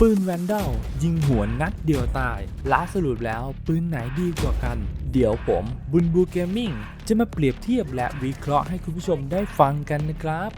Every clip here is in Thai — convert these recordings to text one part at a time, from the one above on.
ปืนแวนดอลยิงหัวนัดเดียวตายล้าสรุปแล้วปืนไหนดีกว่ากัน เดี๋ยวผม บุญบูเกมมิ่งจะมาเปรียบเทียบและวิเคราะห์ให้คุณผู้ชมได้ฟังกันนะครับ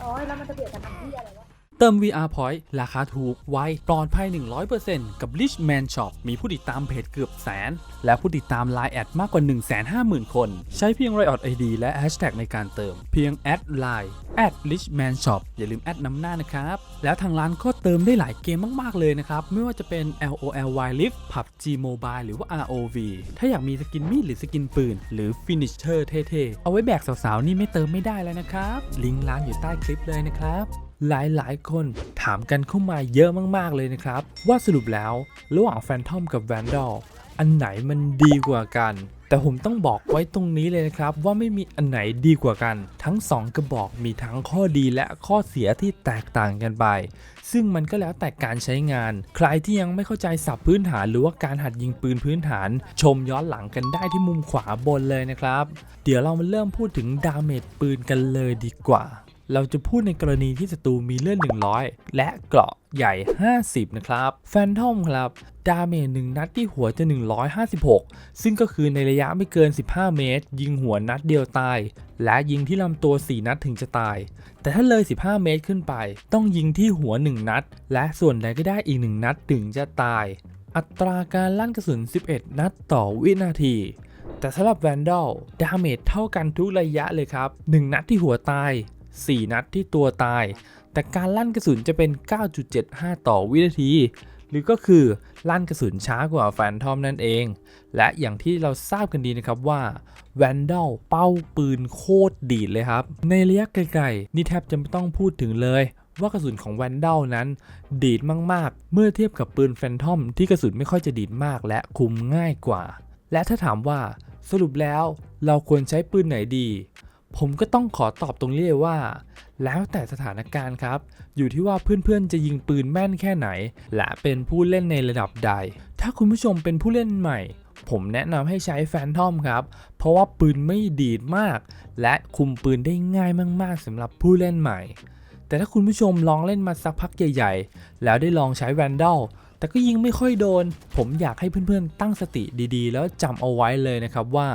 โอ้ยแล้วมันจะเบียนกันทำที่อะไรวะ เติม VR Point ราคาถูก ไว ปลอดภัย 100%กับ Richman Shop มีผู้ติดตามเพจเกือบแสน และผู้ติดตาม Line แอดมากกว่า 150,000 คน ใช้เพียง Riot ID และ Hashtag ในการเติม เพียงแอด Line แอด Richman Shop อย่าลืมแอดนำหน้านะครับ แล้วทางร้านก็เติมได้หลายเกมมาก ๆ เลยนะครับ ไม่ว่าจะเป็น LOL Wild Rift PUBG Mobile หรือว่า ROV ถ้าอยากมีสกินมีดหรือสกินปืน หรือ Finisher เท่ ๆ เอาไว้แบกสาว ๆ นี่ไม่เติมไม่ได้แล้วนะครับ ลิงก์ร้านอยู่ใต้คลิปเลยนะครับ หลายๆ คนถามกันเข้ามาเยอะมากๆเลยนะครับ ว่าสรุปแล้วระหว่างแฟนทอมกับแวนดอลอันไหนมันดีกว่ากัน แต่ผมต้องบอกไว้ตรงนี้เลยนะครับ ว่าไม่มีอันไหนดีกว่ากัน ทั้ง 2 กระบอกมีทั้งข้อดีและข้อเสียที่แตกต่างกันไป ซึ่งมันก็แล้วแต่การใช้งาน ใครที่ยังไม่เข้าใจศัพท์พื้นฐานหรือว่าการหัดยิงปืนพื้นฐาน ชมย้อนหลังกันได้ที่มุมขวาบนเลยนะครับ เดี๋ยวเรามาเริ่มพูดถึงดาเมจปืนกันเลยดีกว่า เราจะพูดในกรณีที่ศัตรูมีเลือด100 และเกราะใหญ่ 50 นะครับแฟนทอมครับดาเมจหนึ่งนัดที่หัวจะ 156 ซึ่งก็คือในระยะไม่เกิน 15 เมตร ยิงหัวนัดเดียวตาย และยิงที่ลำตัว 4 นัดถึงจะตาย แต่ถ้าเลย 15 เมตรขึ้นไป ต้องยิงที่หัว 1 นัด และส่วนใดก็ได้อีก 1 นัดถึงจะตาย อัตราการลั่นกระสุน 11 นัดต่อวินาทีแต่สำหรับแวนดอลดาเมจเท่ากันทุกระยะเลยครับ 1 นัดที่หัวตาย 4 นัดที่ตัวตาย แต่การลั่นกระสุนจะเป็น 9.75 ต่อวินาที หรือก็คือลั่นกระสุนช้ากว่าแฟนทอมนั่นเอง และอย่างที่เราทราบกันดีนะครับว่าแวนดอลเป้าปืนโคตรดีดเลยครับ ในระยะไกลๆ นี่แทบจะไม่ต้องพูดถึงเลยว่ากระสุนของแวนดอลนั้น ดีดมากๆ เมื่อเทียบกับปืนแฟนทอมที่กระสุนไม่ค่อยจะดีดมากและคุมง่ายกว่า และถ้าถามว่าสรุปแล้วเราควรใช้ปืนไหนดี ผมก็ต้องขอตอบตรงนี้เลยว่า แล้วแต่สถานการณ์ครับ อยู่ที่ว่าเพื่อนๆจะยิงปืนแม่นแค่ไหน และเป็นผู้เล่นในระดับใด ถ้าคุณผู้ชมเป็นผู้เล่นใหม่ ผมแนะนำให้ใช้แฟนทอมครับ เพราะว่าปืนไม่ดีดมาก และคุมปืนได้ง่ายมากๆสำหรับผู้เล่นใหม่ แต่ถ้าคุณผู้ชมลองเล่นมาสักพักใหญ่ ๆ แล้วได้ลองใช้แวนดอลแต่ก็ยิงไม่ค่อยโดน ผมอยากให้เพื่อนๆตั้งสติดีๆ แล้วจำเอาไว้เลยนะครับว่า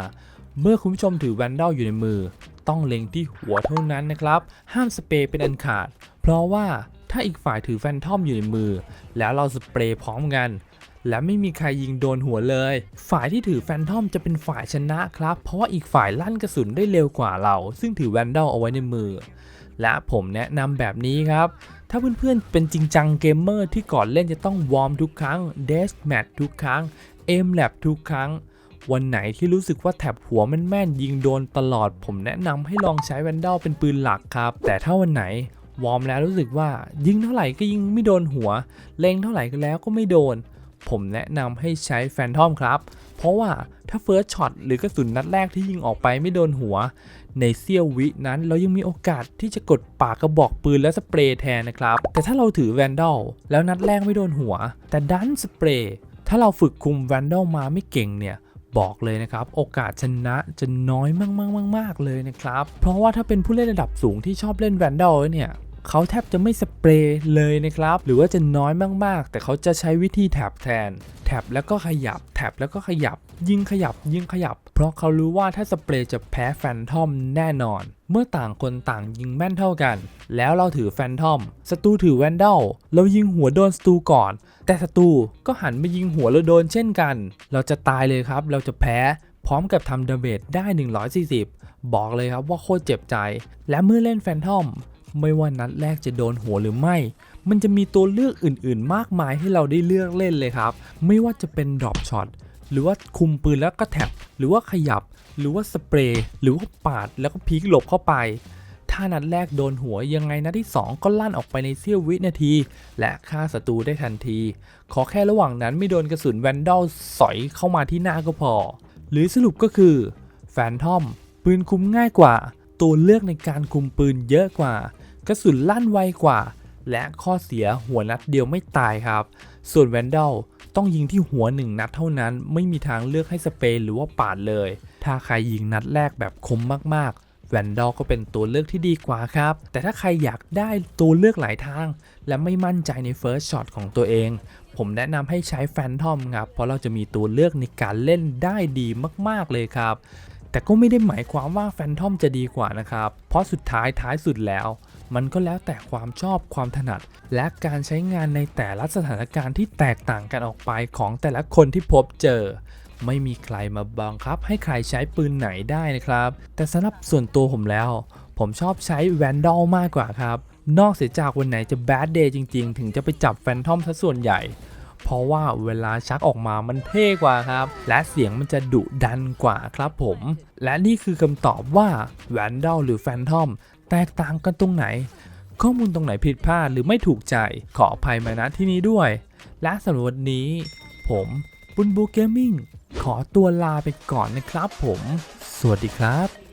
เมื่อคุณผู้ชมถือแวนดอลอยู่ในมือ ต้องเล็งที่หัวเท่านั้นนะครับ ห้ามสเปรย์เป็นอันขาด เพราะว่าถ้าอีกฝ่ายถือแฟนทอมอยู่ในมือ แล้วเราสเปรย์พร้อมกัน และไม่มีใครยิงโดนหัวเลย ฝ่ายที่ถือแฟนทอมจะเป็นฝ่ายชนะครับ เพราะว่าอีกฝ่ายลั่นกระสุนได้เร็วกว่าเรา ซึ่งถือแวนดอลเอาไว้ในมือ และผมแนะนำแบบนี้ครับถ้าเพื่อนๆ เป็นจริงจังเกมเมอร์ที่ก่อนเล่นจะต้องวอร์มทุกครั้งเดสแมททุกครั้งเอมแลบทุกครั้ง วันไหนที่รู้สึกว่าแถบหัวแม่นๆยิงโดนตลอด ผมแนะนำให้ลองใช้แวนดอลเป็นปืนหลักครับ แต่ถ้าวันไหนวอร์มแล้วรู้สึกว่ายิงเท่าไหร่ก็ยิงไม่โดนหัว เล็งเท่าไหร่ก็แล้วก็ไม่โดน ผมแนะนำให้ใช้แฟนทอมครับ เพราะว่าถ้าเฟิร์สช็อตหรือกระสุนนัดแรกที่ยิงออกไปไม่โดนหัว ในเสี้ยววินั้นเรายังมีโอกาสที่จะกดปากกระบอกปืนและสเปรย์แทนนะครับ แต่ถ้าเราถือแวนดอลแล้วนัดแรกไม่โดนหัว แต่ดันสเปรย์ถ้าเราฝึกคุมแวนดอลมาไม่เก่งเนี่ย บอกเลยนะครับ โอกาสชนะจะน้อยมากๆๆๆเลยนะครับ เพราะว่าถ้าเป็นผู้เล่นระดับสูงที่ชอบเล่นแวนดอลเนี่ยเขาแทบจะไม่สเปรย์เลยนะครับ หรือว่าจะน้อยมากๆ แต่เขาจะใช้วิธีแท็บแทนแท็บแล้วก็ขยับแท็บแล้วก็ขยับ ยิงขยับยิงขยับ เพราะเขารู้ว่าถ้าสเปรย์จะแพ้แฟนทอมแน่นอน เมื่อต่างคนต่างยิงแม่นเท่ากัน แล้วเราถือแฟนทอมศัตรูถือแวนดอลเรายิงหัวโดนศัตรูก่อน แต่ศัตรูก็หันมายิงหัวเราโดนเช่นกัน เราจะตายเลยครับ เราจะแพ้พร้อมกับทำดาเมจได้ 140 บอกเลยครับว่าโคตรเจ็บใจ และเมื่อเล่นแฟนทอมไม่ว่านัดแรกจะโดนหัวหรือไม่ มันจะมีตัวเลือกอื่นๆ มากมายให้เราได้เลือกเล่นเลยครับ ไม่ว่าจะเป็นดรอปช็อต หรือว่าคุมปืนแล้วก็แท็บหรือว่าขยับ หรือว่าสเปรย์หรือว่าปาดแล้วก็พีกหลบเข้าไป ถ้านัดแรกโดนหัวยังไงนัดที่ 2 ก็ลั่นออกไปในเสี้ยววินาที และฆ่าศัตรูได้ทันที ขอแค่ระหว่างนั้นไม่โดนกระสุนแวนดอลสอยเข้ามาที่หน้าก็พอ หรือสรุปก็คือแฟนทอม ปืนคุมง่ายกว่า ตัวเลือกในการคุมปืนเยอะกว่า กระสุนลั่นไวกว่า และข้อเสียหัวนัดเดียวไม่ตายครับ ส่วนแวนดอล ต้องยิงที่หัวหนึ่งนัดเท่านั้น ไม่มีทางเลือกให้สเปรย์หรือว่าปาดเลย ถ้าใครยิงนัดแรกแบบคมมากๆ แวนดอลก็เป็นตัวเลือกที่ดีกว่าครับ แต่ถ้าใครอยากได้ตัวเลือกหลายทาง และไม่มั่นใจใน First Shot ของตัวเอง ผมแนะนำให้ใช้แฟนทอมครับ เพราะเราจะมีตัวเลือกในการเล่นได้ดีมากๆเลยครับ แต่ก็ไม่ได้หมายความว่าแฟนทอมจะดีกว่านะครับ เพราะสุดท้ายท้ายสุดแล้ว มันก็แล้วแต่ความชอบความถนัด และการใช้งานในแต่ละสถานการณ์ที่แตกต่างกันออกไปของแต่ละคนที่พบเจอ ไม่มีใครมาบังคับให้ใครใช้ปืนไหนได้นะครับ แต่สำหรับส่วนตัวผมแล้ว ผมชอบใช้แวนดอลมากกว่าครับ นอกเสียจากวันไหนจะแบดเดย์จริงๆ ถึงจะไปจับแฟนทอมซะส่วนใหญ่ เพราะว่าเวลาชักออกมามันเท่กว่าครับ และเสียงมันจะดุดันกว่าครับผม และนี่คือคำตอบว่าแวนดอลหรือแฟนทอมแตกต่างกันตรงไหน ข้อมูลตรงไหนผิดพลาดหรือไม่ถูกใจขออภัยมาณที่นี้ด้วย และสำหรับวันนี้ ผมบุญบูเกมมิ่งขอตัวลาไปก่อนนะครับผม สวัสดีครับ